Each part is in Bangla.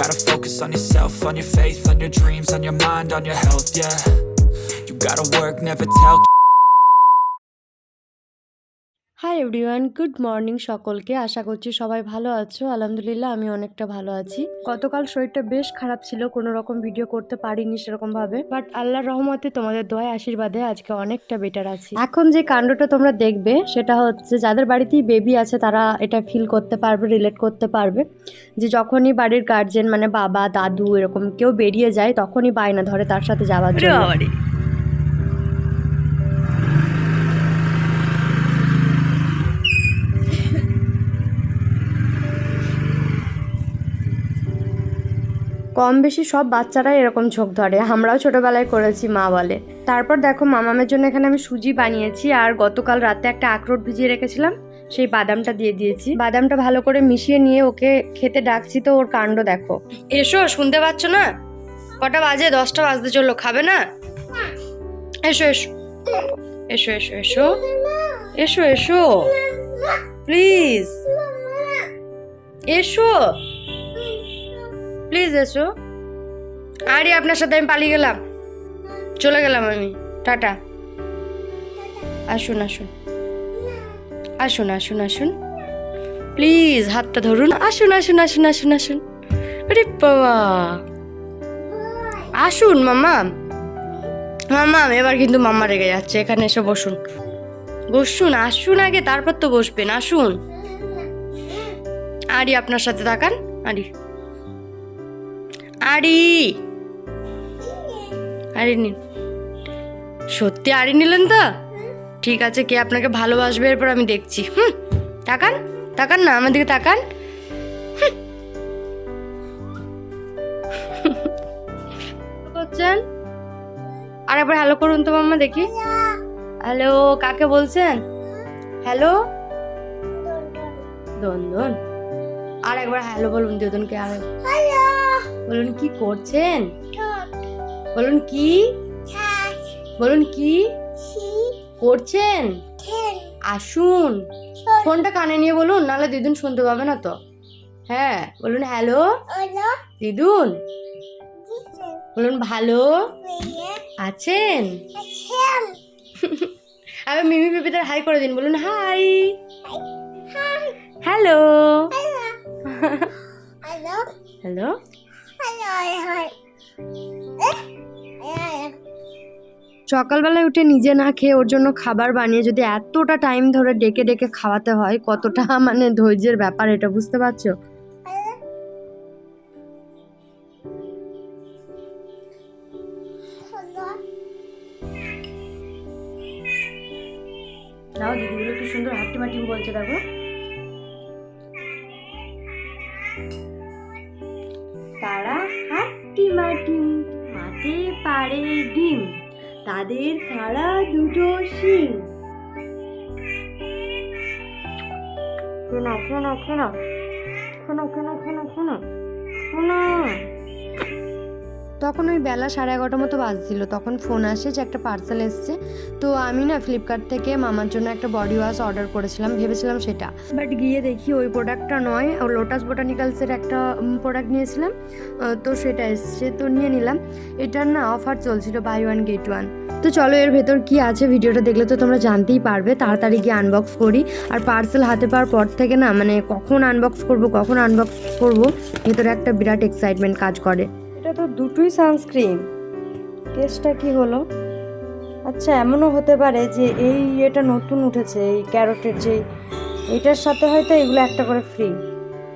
gotta focus on yourself, on your faith, on your dreams, on your mind, on your health, yeah. You gotta work, never tell hi everyone, good morning সকলকে। আশা করছি সবাই ভালো আছো। আলহামদুলিল্লাহ, আমি অনেকটা ভালো আছি। গতকাল শরীরটা বেশ খারাপ ছিল, কোনো রকম ভিডিও করতে পারিনি সেরকম ভাবে। বাট আল্লাহর রহমতে তোমাদের দোয়ায়, আশীর্বাদে আজকে অনেকটা বেটার আছি। এখন যে কাণ্ডটা তোমরা দেখবে, সেটা হচ্ছে যাদের বাড়িতেই বেবি আছে, তারা এটা ফিল করতে পারবে রিলেট করতে পারবে। যে যখনই বাড়ির গার্জেন মানে বাবা, দাদু এরকম কেউ বেরিয়ে যায়, তখনই বায়না ধরে তার সাথে যাওয়ার জন্য। কম বেশি সব বাচ্চারাই এরকম ঝোঁক ধরে। আমরাও ছোটবেলায় করেছি, মা বলে। তারপর দেখো, মামামের জন্য এখানে আমি সুজি বানিয়েছি আর গতকাল রাতে একটা আখরোট ভিজিয়ে রেখেছিলাম, সেই বাদামটা দিয়ে দিয়েছি। বাদামটা ভালো করে মিশিয়ে নিয়ে ওকে খেতে ডাকছি, তো ওর কাণ্ড দেখো। এসো, শুনতে পাচ্ছ না? কটা বাজে? দশটা বাজতে চলল, খাবে না? এসো এসো। এসো এসো এসো। এসো এসো। প্লিজ। এসো। প্লিজ এসো। আরে, আপনার সাথে আমি পালিয়ে গেলাম। চলে গেলাম আমি। টাটা। আসুন আসুন। আসুন আসুন আসুন। প্লিজ, হাতটা ধরুন। আসুন আসুন আসুন আসুন আসুন। আরে বাবা। আসুন মামা মামা এবার কিন্তু মামা রেগে যাচ্ছে। এখানে এসে বসুন। বসুন, আসুন আগে, তারপর তো বসবেন। আসুন। আরি, আপনার সাথে তাকান। আরি। আরি আরি নিন। সত্যি আরি নিলেন তো? ঠিক আছে, কে আপনাকে ভালোবাসবে, এরপর আমি দেখছি। হুম, তাকান তাকান না, আমার দিকে তাকান। করছেন আর একবার হ্যালো করুন তো মাম্মা দেখি। হ্যালো, কাকে বলছেন? হ্যালো? দন্দন। আর একবার হ্যালো বলুন, দিদনকে আর বলুন কি করছেন? বলুন কি? বলুন কি? করছেন? আসুন। ফোনটা কানে নিয়ে বলুন নাহলে দিদুন শুনতে পাবে না তো। হ্যাঁ বলুন হ্যালো। দিদুন। বলুন ভালো। আছেন? আবার মিমি পিপিদের হাই করে দিন বলুন হাই। হ্যালো। হ্যালো। সকালবেলায় উঠে নিজে না খেয়ে ওর জন্য খাবার বানিয়ে যদি এতটা টাইম ধরে ডেকে ডেকে খাওয়াতে হয়, কতটা মানে ধৈর্যের ব্যাপার এটা বুঝতে পারছ? দিদিগুলো কি সুন্দর মাটি বলছে দেখো। তারা হাট্টিমাটি মাটি মাঠে পারে ডিম, তাদের খাড়া দুটো শিং শোনো শোনো শোনো শোনো শোনো শোনো শোনো শোনো। তখন ওই বেলা সাড়ে এগারোটার মতো বাজছিল, তখন ফোন আসে যে একটা পার্সেল এসছে। তো আমি না ফ্লিপকার্ট থেকে মামার জন্য একটা বডি ওয়াশ অর্ডার করেছিলাম, ভেবেছিলাম সেটা। বাট গিয়ে দেখি ওই প্রোডাক্টটা নয়, ও লোটাস বোটানিক্যালসের একটা প্রোডাক্ট নিয়েছিলাম তো সেটা এসছে, তো নিয়ে নিলাম। এটার না অফার চলছিল বাই ওয়ান গেট ওয়ান তো চলো এর ভেতর কি আছে ভিডিওটা দেখলে তো তোমরা জানতেই পারবে, তাড়াতাড়ি গিয়ে আনবক্স করি। আর পার্সেল হাতে পাওয়ার পর থেকে না মানে কখন আনবক্স করব, কখন আনবক্স করব, ভেতরে একটা বিরাট এক্সাইটমেন্ট কাজ করে। এটা তো দুটোই সানস্ক্রিন কেসটা কি হলো? আচ্ছা এমনও হতে পারে যে এই এটা নতুন উঠেছে, এই ক্যারোটের যে এটার সাথে হয়তো এগুলো একটা করে ফ্রি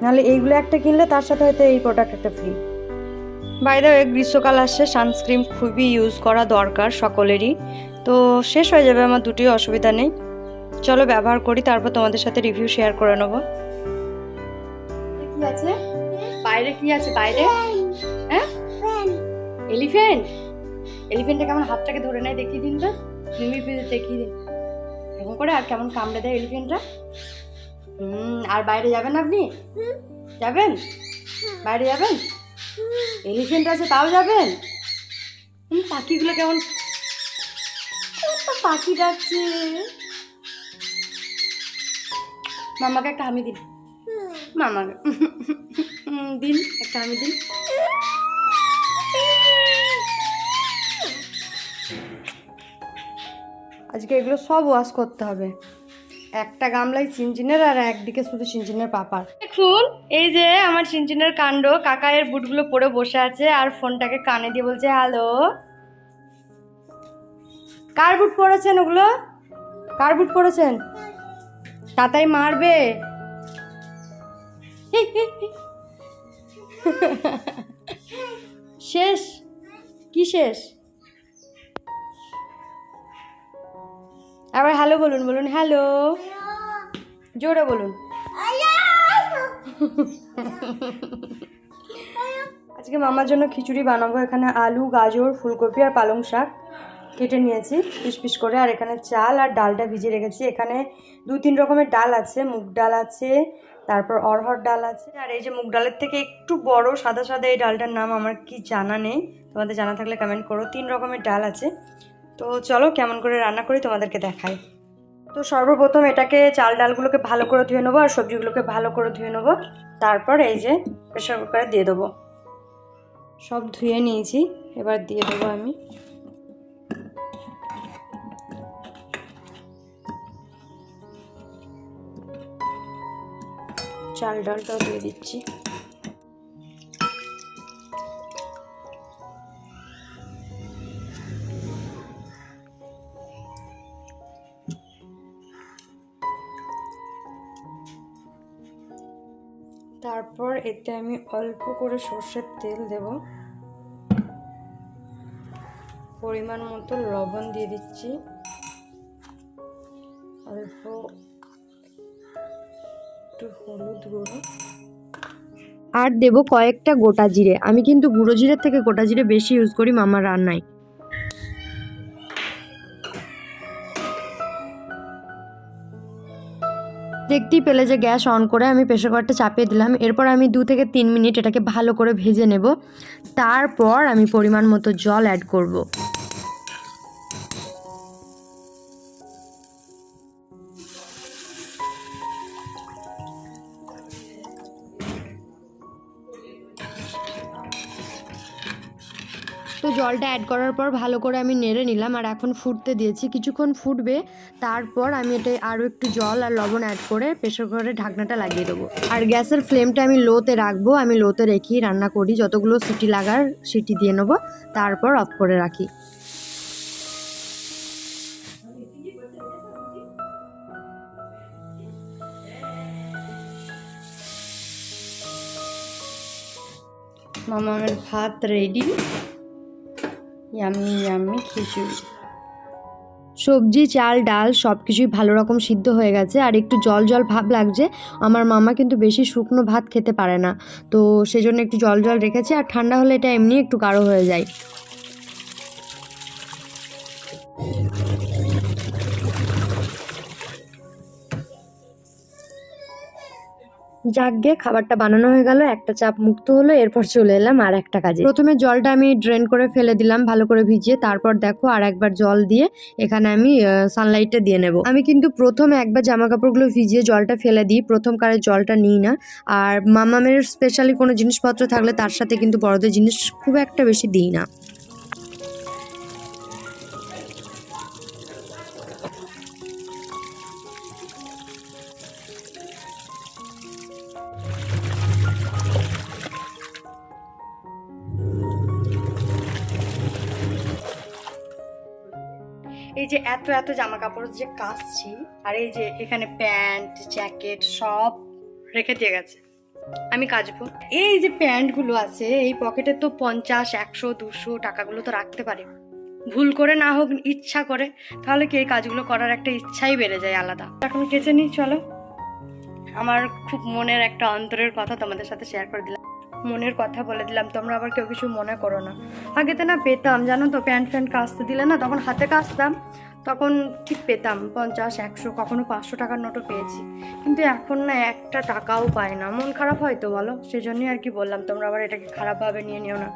নাহলে এইগুলো একটা কিনলে তার সাথে হয়তো এই প্রোডাক্ট একটা ফ্রি বাইরে গ্রীষ্মকাল আসছে সানস্ক্রিন খুবই ইউজ করা দরকার সকলেরই। তো শেষ হয়ে যাবে আমার দুটোই অসুবিধা নেই। চলো ব্যবহার করি, তারপর তোমাদের সাথে রিভিউ শেয়ার করে নেব। কি আছে? বাইরে কি আছে? বাইরে? হ্যাঁ। এলিফ্যান্ট এলিফ্যান্টটা কেমন হাতটাকে ধরে নেয় দেখিয়ে দিন তো। মিমি পিজে দেখিয়ে দিন। এরকম করে আর কেমন কামড়ে দেয় এলিফ্যান্টটা হুম, আর বাইরে যাবেন আপনি? যাবেন? বাইরে যাবেন? এলিফ্যান্ট আছে, তাও যাবেন? পাখিগুলো কেমন? পাখি ডাকছে। মামাকে একটা হামি দিন। মামাকে। দিন, একটা আমি দিন। আজকে এগুলো সব ওয়াশ করতে হবে। একটা গামলায় চিনচিনের আর একদিকে শুধু চিনচিনের পাপার দেখুন, এই যে আমার চিনচিনের কাণ্ড, কাকা এর বুটগুলো পরে বসে আছে আর ফোনটাকে কানে দিয়ে বলছে হ্যালো কার বুট পরেছেন ওগুলো? কার বুট পরেছেন? তাতাই মারবে। শেষ? কি শেষ? আবার হ্যালো বলুন বলুন হ্যালো। জোরে বলুন। আজকে মামার জন্য খিচুড়ি বানাবো। এখানে আলু, গাজর, ফুলকপি আর পালং শাক কেটে নিয়েছি পিস পিস করে। আর এখানে চাল আর ডালটা ভিজিয়ে রেখেছি। এখানে দু তিন রকমের ডাল আছে। মুগ ডাল আছে, তারপর অরহর ডাল আছে। আর এই যে মুগ ডালের থেকে একটু বড়, সাদা সাদা এই ডালটার নাম আমার কি জানা নেই। তোমাদের জানা থাকলে কমেন্ট করো। তিন রকমের ডাল আছে। তো চলো কেমন করে রান্না করি তোমাদেরকে দেখাই। তো সর্বপ্রথম এটাকে চাল ডালগুলোকে ভালো করে ধুয়ে নেব আর সবজিগুলোকে ভালো করে ধুয়ে নেব। তারপর এই যে প্রেশার কুকারে দিয়ে দেবো। সব ধুয়ে নিয়েছি, এবার দিয়ে দেবো আমি। চাল ডালটাও দিয়ে দিচ্ছি। এতে আমি অল্প করে সর্ষের তেল দেব। পরিমাণ মতো লবণ দিয়ে দিচ্ছি। অল্প একটু হলুদ গুঁড়ো। আর দেব কয়েকটা গোটা জিরে। আমি কিন্তু গুঁড়ো জিরের থেকে গোটা জিরে বেশি ইউজ করি মামার রান্নায়। দেখতেই পেলে যে গ্যাস অন করে আমি প্রেশার কুকারটা চাপিয়ে দিলাম। এরপর আমি দু থেকে তিন মিনিট এটাকে ভালো করে ভেজে নেব। তারপর আমি পরিমাণ মতো জল অ্যাড করব। তো জলটা অ্যাড করার পর ভালো করে আমি নেড়ে নিলাম আর এখন ফুটতে দিয়েছি। কিছুক্ষণ ফুটবে, তারপর আমি এটা আরও একটু জল আর লবণ অ্যাড করে প্রেশার কুকারে ঢাকনাটা লাগিয়ে দেবো। আর গ্যাসের ফ্লেমটা আমি লোতে রাখব, আমি লোতে রেখেই রান্না করি। যতগুলো সিটি লাগার সিটি দিয়ে নেব, তারপর অফ করে রাখি। মামামের ভাত রেডি ইয়ামি ইয়ামি খিচুড়ি। সবজি, চাল, ডাল সব কিছুই ভালো রকম সিদ্ধ হয়ে গেছে। আর একটু জল জল ভাব লাগছে। আমার মামা কিন্তু বেশি শুকনো ভাত খেতে পারে না। তো সেজন্য একটু জল জল রেখেছে। আর ঠান্ডা হলে এটা এমনি একটু গাঢ় হয়ে যায়। যাকগে, খাবারটা বানানো হয়ে গেল, একটা চাপ মুক্ত হলো, এরপর চলে এলাম আর একটা কাজে। প্রথমে জলটা আমি ড্রেন করে ফেলে দিলাম, ভালো করে ভিজিয়ে, তারপর দেখো আর একবার জল দিয়ে এখানে আমি সানলাইটটা দিয়ে নেব। আমি কিন্তু প্রথমে একবার জামা কাপড়গুলো ভিজিয়ে জলটা ফেলে দিই, প্রথম কারের জলটা নিই না। আর মামামের স্পেশালি কোনো জিনিসপত্র থাকলে তার সাথে কিন্তু বড়দের জিনিস খুব একটা বেশি দিই না। এই যে এত এত জামা কাপড় যে কাচছি আর এই যে এখানে প্যান্ট, জ্যাকেট সব রেখে দিয়ে গেছে। আমি কাচবো। এই যে প্যান্টগুলো আছে, এই পকেটে তো পঞ্চাশ, একশো, দুশো টাকাগুলো তো রাখতে পারে। ভুল করে না হোক, ইচ্ছা করে, তাহলে কি এই কাজগুলো করার একটা ইচ্ছাই বেড়ে যায় আলাদা। এখন কেচে নিই, চলো। আমার খুব মনের একটা অন্তরের কথা তোমাদের সাথে শেয়ার করে দিলাম। মনের কথা বলে দিলাম, তোমরা আবার কেউ কিছু মনে করো না। আগেতে না পেতাম, জানো তো, প্যান্ট ফ্যান্ট কাচতে দিলে না, তখন হাতে কাচতাম, তখন ঠিক পেতাম, পঞ্চাশ, একশো, কখনো পাঁচশো টাকার নোটও পেয়েছি। কিন্তু এখন না একটা টাকাও পায় না, মন খারাপ হয় তো বলো? সেই জন্যই আর কি বললাম, তোমরা আবার এটাকে খারাপভাবে নিয়ে নিও না।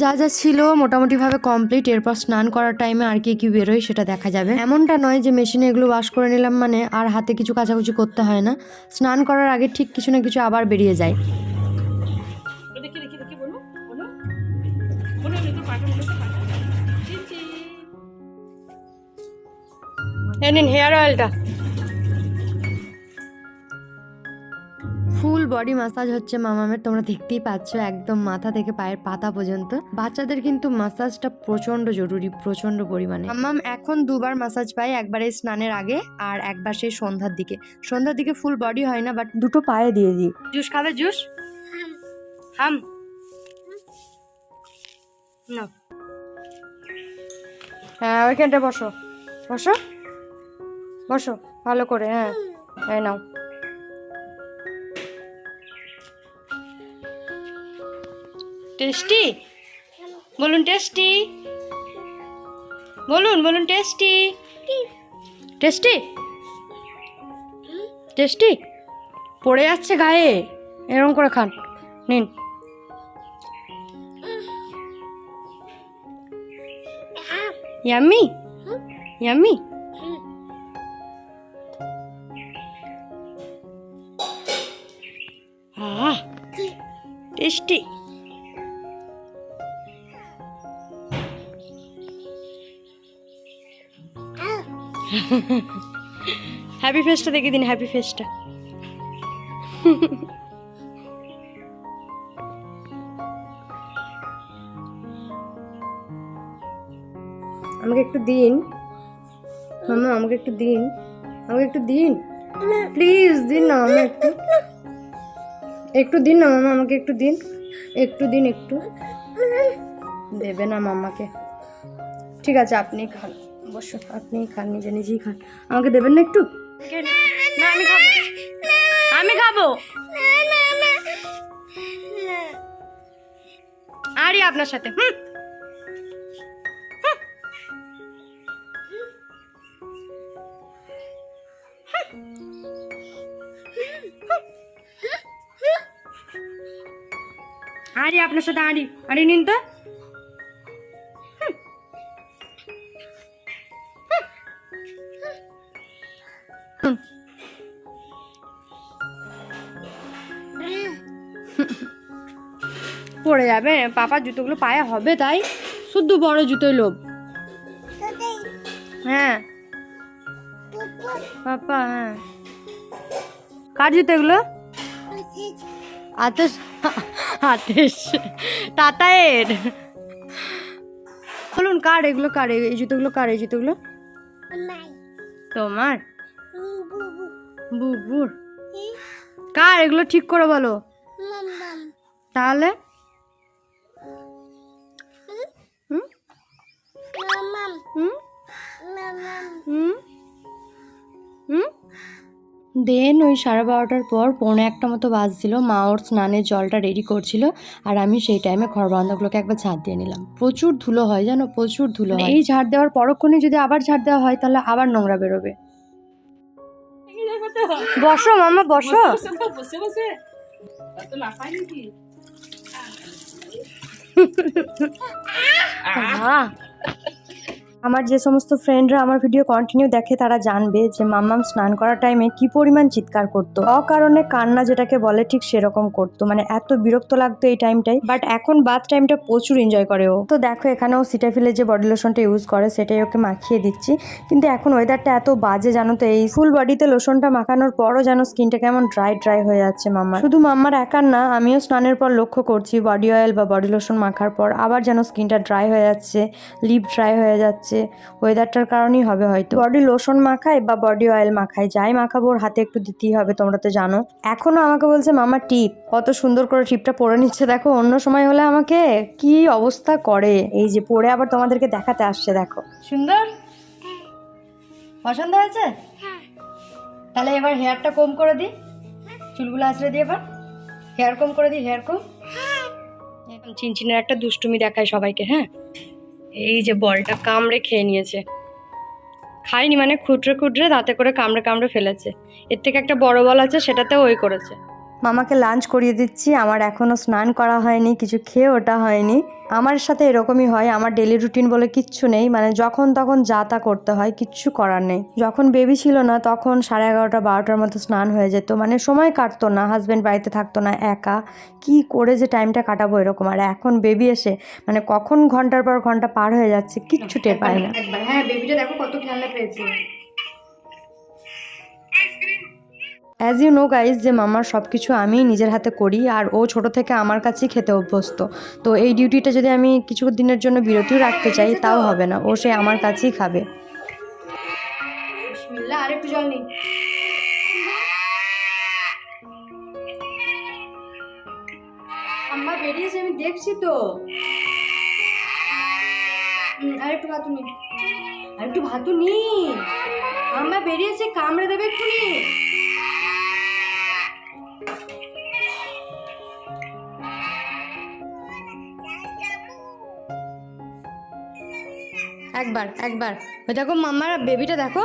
যা যা ছিল মোটামুটিভাবে কমপ্লিট এরপর স্নান করার টাইমে আর কি কি বেরোয় সেটা দেখা যাবে। এমনটা নয় যে মেশিনে এগুলো ওয়াশ করে নিলাম মানে আর হাতে কিছু কাচাকুচি করতে হয় না। স্নান করার আগে ঠিক কিছু না কিছু আবার বেরিয়ে যায়। হেয়ার অয়েলটা। ফুল বডি মাসাজ হচ্ছে মামামের তোমরা দেখতেই পাচ্ছ একদম মাথা থেকে পায়ের পাতা পর্যন্ত। বাচ্চাদের কিন্তু মাসাজটা প্রচণ্ড জরুরি প্রচণ্ড পরিমাণে। মামাম এখন দুবার মাসাজ পায় একবার এই স্নানের আগে আর একবার সেই সন্ধ্যার দিকে। সন্ধ্যার দিকে ফুল বডি হয় না বাট দুটো পায়ে দিয়ে দিই। জুস খাবে জুস? হাম। না। হ্যাঁ ওইখানটা বসো। বসো? বসো ভালো করে হ্যাঁ। হ্যাঁ নাও। টেস্টি? বলুন টেস্টি। বলুন বলুন টেস্টি। টেস্টি? টেস্টি? পড়ে যাচ্ছে গায়ে। এরকম করে খান। নিন। ইয়াম্মি? ইয়াম্মি? হ্যাপি ফেসটা দেখে দিন হ্যাপি ফেসটা আমাকে একটু দিন। মামা আমাকে একটু দিন। আমাকে একটু দিন। প্লিজ দিন না মামা একটু। একটু দিন না মামা আমাকে একটু দিন। একটু দিন, একটু। দেবে না মামাকে। ঠিক আছে, আপনি খান। বসো আপনি খান, নিজে নিজেই খান। আমাকে দেবেন না একটু? না, আমি খাব। আমি খাব। আরই আপনার সাথে, হুম? আরে আপনার সাথে আড়ি আড়ি নিন তো। পড়ে যাবে। পাপার জুতোগুলো পায়ে হবে তাই। শুদ্ধ বড় জুতোই লোভ। হ্যাঁ। পাপা হ্যাঁ। কার জুতো এগুলো আতেশ আতেশ টাটায়ের বলুন কার এগুলো কার এই জুতোগুলো কার এই জুতোগুলো? তোমার? বুবুর? কার এগুলো ঠিক করে বলো। তাহলে? হুম? হুম? হুম? দেন ওই সাড়ে বারোটার পর পৌনে একটা মতো বাজছিল মা ওর স্নানের জলটা রেডি করছিল আর আমি সেই টাইমে ঘর বারান্দাগুলোকে একবার ঝাড় দিয়ে নিলাম। প্রচুর ধুলো হয় জানো প্রচুর ধুলো হয়। এই ঝাড় দেওয়ার পরক্ষণে যদি আবার ঝাড় দেওয়া হয় তাহলে আবার নোংরা বেরোবে। বসো মামা বসো। বসে আমার যে সমস্ত ফ্রেন্ডরা আমার ভিডিও কন্টিনিউ দেখে তারা জানবে যে মাম্মাম স্নান করার টাইমে কি পরিমাণ চিৎকার করতো। অকারণে কান্না যেটাকে বলে ঠিক সেরকম করতো। মানে এত বিরক্ত লাগতো এই টাইমটাই বাট এখন বাথ টাইমটা প্রচুর এনজয় করে ও। তো দেখো, এখানেও সিটাফিলের যে বডি লোশনটা ইউজ করে, সেটাই ওকে মাখিয়ে দিচ্ছি। কিন্তু এখন ওয়েদারটা এত বাজে জানো তো, এই ফুল বডিতে লোশনটা মাখানোর পরও যেন স্কিনটা কেমন ড্রাই ড্রাই হয়ে যাচ্ছে মাম্মার। শুধু মাম্মার একার না, আমিও স্নানের পর লক্ষ্য করছি বডি অয়েল বা বডি লোশন মাখার পর আবার যেন স্কিনটা ড্রাই হয়ে যাচ্ছে লিপ ড্রাই হয়ে যাচ্ছে। ওয়েদারটার কারণেই হবে হয়তো। বডি লোশন মাখায় বা বডি অয়েল মাখায় যাই মাখাবো ওর হাতে একটু দিতেই হবে তোমরা তো জানো। এখনও আমাকে বলছে মামা টিপ কত সুন্দর করে টিপটা পরে নিচ্ছে দেখো অন্য সময় হলে আমাকে কি অবস্থা করে? এই যে পরে আবার তোমাদেরকে দেখাতে আসছে দেখো। সুন্দর? পছন্দ হয়েছে? তাহলে এবার হেয়ারটা কম করে দিই। চুলগুলো আঁচড়ে দিয়ে এবার। হেয়ার কম করে দিই হেয়ার কম চিনচিনের একটা দুষ্টুমি দেখায় সবাইকে হ্যাঁ? এই যে বলটা কামড়ে খেয়ে নিয়েছে। খাইনি মানে খুঁটরে খুঁটরে দাঁতে করে কামড়ে কামড়ে ফেলেছে। এর থেকে একটা বড় বল আছে, সেটাতেও ওই করেছে। মামাকে লাঞ্চ করিয়ে দিচ্ছি। আমার এখনও স্নান করা হয়নি, কিছু খেয়ে ওটা হয়নি। আমার সাথে এরকমই হয়, আমার ডেলি রুটিন বলে কিচ্ছু নেই। মানে যখন তখন যা তা করতে হয়, কিচ্ছু করার নেই। যখন বেবি ছিল না, তখন সাড়ে এগারোটা, বারোটার মতো স্নান হয়ে যেত। মানে সময় কাটতো না হাজব্যান্ড বাড়িতে থাকতো না, একা। কি করে যে টাইমটা কাটাবো এরকম? আর এখন বেবি এসে মানে কখন ঘণ্টার পর ঘণ্টা পার হয়ে যাচ্ছে, কিচ্ছু টের পায় না। হ্যাঁ বেবিটা দেখো কত খেয়ালে পেয়েছে। অ্যাজ ইউ নো গাইজ যে মামার সব কিছু আমি নিজের হাতে করি আর ও ছোট থেকে আমার কাছেই খেতে অভ্যস্ত। তো এই ডিউটিটা যদি আমি কিছু দিনের জন্য বিরতিও রাখতে চাই, তাও হবে না। ও সে আমার কাছেই খাবে। আর একটু জল আমি দেখছি তো। আর একটু ভাতু নি একটু ভাতু নি বেরিয়েছে, কামড়ে দেবে এক্ষুনি। একবার একবার। ওই দেখো মাম্মার বেবিটা দেখো।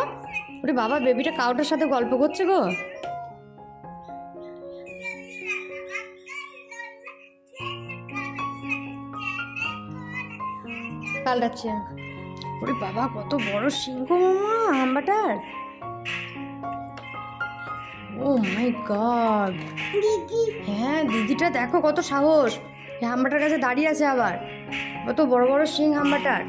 ওরে বাবা বেবিটা কাউটার সাথে গল্প করছে গো। পাল্টাচ্ছে। ওরে বাবা কত বড় সিংহ মামা হাম্বাটার ও মাই গড। হ্যাঁ দিদিটা দেখো কত সাহস। হাম্বাটার কাছে দাঁড়িয়ে আছে আবার। কত বড় বড় সিং হাম্বাটার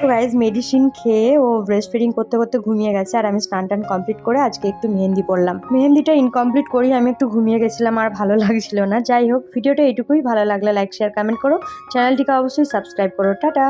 তো গাইজ মেডিসিন খেয়ে ও ব্রেস্ট ফিডিং করতে করতে ঘুমিয়ে গেছে। আর আমি স্নান টান কমপ্লিট করে আজকে একটু মেহেন্দি পড়লাম মেহেন্দিটা ইনকমপ্লিট করি আমি একটু ঘুমিয়ে গেছিলাম আর ভালো লাগছিল না। যাই হোক, ভিডিওটা এইটুকুই। ভালো লাগলে লাইক শেয়ার কমেন্ট করো। চ্যানেলটিকে অবশ্যই সাবস্ক্রাইব করো। টাটা!